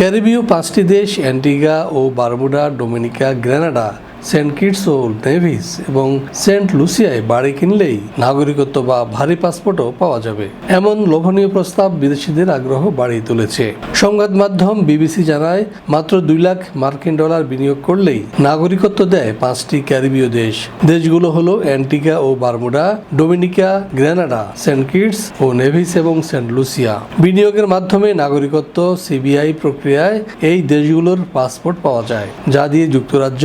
ক্যারিবীয় পাঁচটি দেশ অ্যান্টিগা ও Bermuda Dominica Grenada Saint Kitts ও Nevis এবং সেন্ট লুসিয়ায় বাড়ি কিনলেই নাগরিকত্ব বা ভারী পাসপোর্টও পাওয়া যাবে। এমন লোভনীয় প্রস্তাব বিদেশিদের আগ্রহ বাড়িয়ে তুলেছে। সংবাদ মাধ্যম বিবিসি জানায়, মাত্র দুই লাখ মার্কিন ডলার বিনিয়োগ করলেই নাগরিকত্ব দেয় পাঁচটি ক্যারিবীয় দেশ। দেশগুলো হলো অ্যান্টিগা ও Bermuda, Dominica, Grenada, Saint Kitts ও নেভিস এবং সেন্ট লুসিয়া। বিনিয়োগের মাধ্যমে নাগরিকত্ব, সিবিআই প্রক্রিয়ায় এই দেশগুলোর পাসপোর্ট পাওয়া যায়, যা দিয়ে যুক্তরাজ্য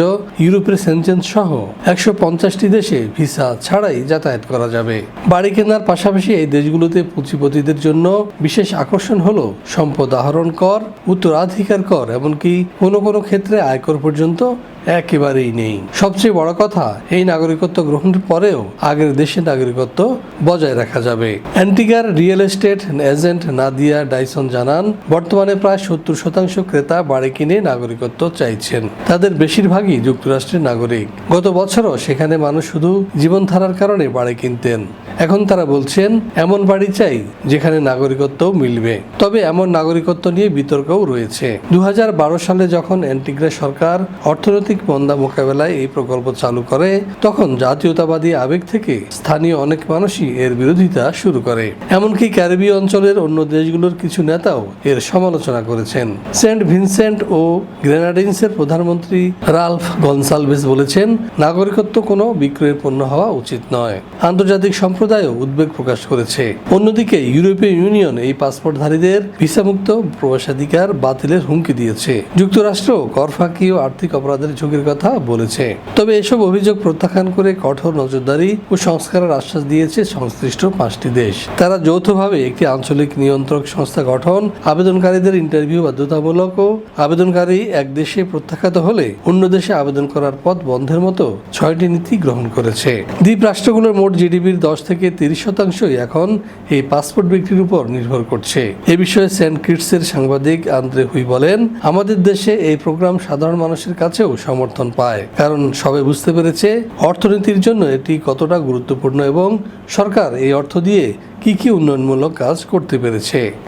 ইউরোপের সহ একশো পঞ্চাশটি দেশে ভিসা ছাড়াই যাতায়াত করা যাবে। বাড়ি কেনার পাশাপাশি এই দেশগুলোতে পুঁজিপতিদের জন্য বিশেষ আকর্ষণ হল সম্পদ আহরণ কর, উত্তরাধিকার কর, এমনকি কোনো কোনো ক্ষেত্রে আয়কর পর্যন্ত একেবারেই নেই। সবচেয়ে বড় কথা, এই নাগরিকত্ব গ্রহণের পরেও আগের দেশের নাগরিকত্ব বজায় রাখা যাবে। অ্যান্টিগার real estate agent Nadia Dyson জানান, বর্তমানে প্রায় সত্তর শতাংশ ক্রেতা বাড়ি কিনে নাগরিকত্ব চাইছেন। তাদের বেশিরভাগই যুক্তরাষ্ট্রের নাগরিক। গত বছরও সেখানে মানুষ শুধু জীবনধারার কারণে বাড়ি কিনতেন। এখন তারা বলছেন, এমন বাড়ি চাই যেখানে নাগরিকত্ব মিলবে। তবে এমন নাগরিকত্ব নিয়ে বিতর্কও রয়েছে। দু হাজার বারো সালে যখন অ্যান্টিগ্রা সরকার অর্থনৈতিক মন্দা মোকাবেলায় এই প্রকল্প চালু করে, তখন জাতীয়তাবাদী আবেগ থেকে স্থানীয় অনেক মানুষই এর বিরোধিতা শুরু করে। এমনকি ক্যারিবীয় অঞ্চলের অন্য দেশগুলোর কিছু নেতাও এর সমালোচনা করেছেন। সেন্ট ভিনসেন্ট ও গ্রেনাডিন্সের প্রধানমন্ত্রী রালফ গনসালভেস বলেছেন, নাগরিকত্ব কোনো বিক্রয়ের পণ্য হওয়া উচিত নয়। আন্তর্জাতিক সম্প্রদায়ও উদ্বেগ প্রকাশ করেছে। অন্যদিকে ইউরোপীয় ইউনিয়ন এই পাসপোর্টধারীদের ভিসামুক্ত প্রবেশাধিকার বাতিলের হুমকি দিয়েছে। যুক্তরাষ্ট্র করফাকি ও আর্থিক অপরাধের ঝুঁকির কথা বলেছে। তবে এসব অভিযোগ প্রত্যাখ্যান করে কঠোর নজরদারি ও সংস্কারের আশ্বাস দিয়েছে সংশ্লিষ্ট পাঁচটি দেশ। তারা যৌথভাবে একটি আঞ্চলিক নিয়ন্ত্রক সংস্থা গঠন, আবেদনকারীদের ইন্টারভিউ বাধ্যতামূলক ও আবেদনকারী এক দেশে প্রত্যাখ্যাত হলে অন্য দেশে আবেদন করার পথ বন্ধের মতো ছয়টি নীতি গ্রহণ করেছে। দ্বীপ রাষ্ট্রগুলোর মোট জিডিপির দশ থেকে তিরিশ শতাংশই এখন এই পাসপোর্ট বিক্রির উপর নির্ভর করছে। এ বিষয়ে সেন্ট কিটসের সাংবাদিক আন্দ্রে হুই বলেন, আমাদের দেশে এই প্রোগ্রাম সাধারণ মানুষের কাছেও সমর্থন পায়। কারণ সবে বুঝতে পেরেছে অর্থনীতির জন্য এটি কতটা গুরুত্বপূর্ণ এবং সরকার এই অর্থ দিয়ে কি কি উন্নয়নমূলক কাজ করতে পেরেছে।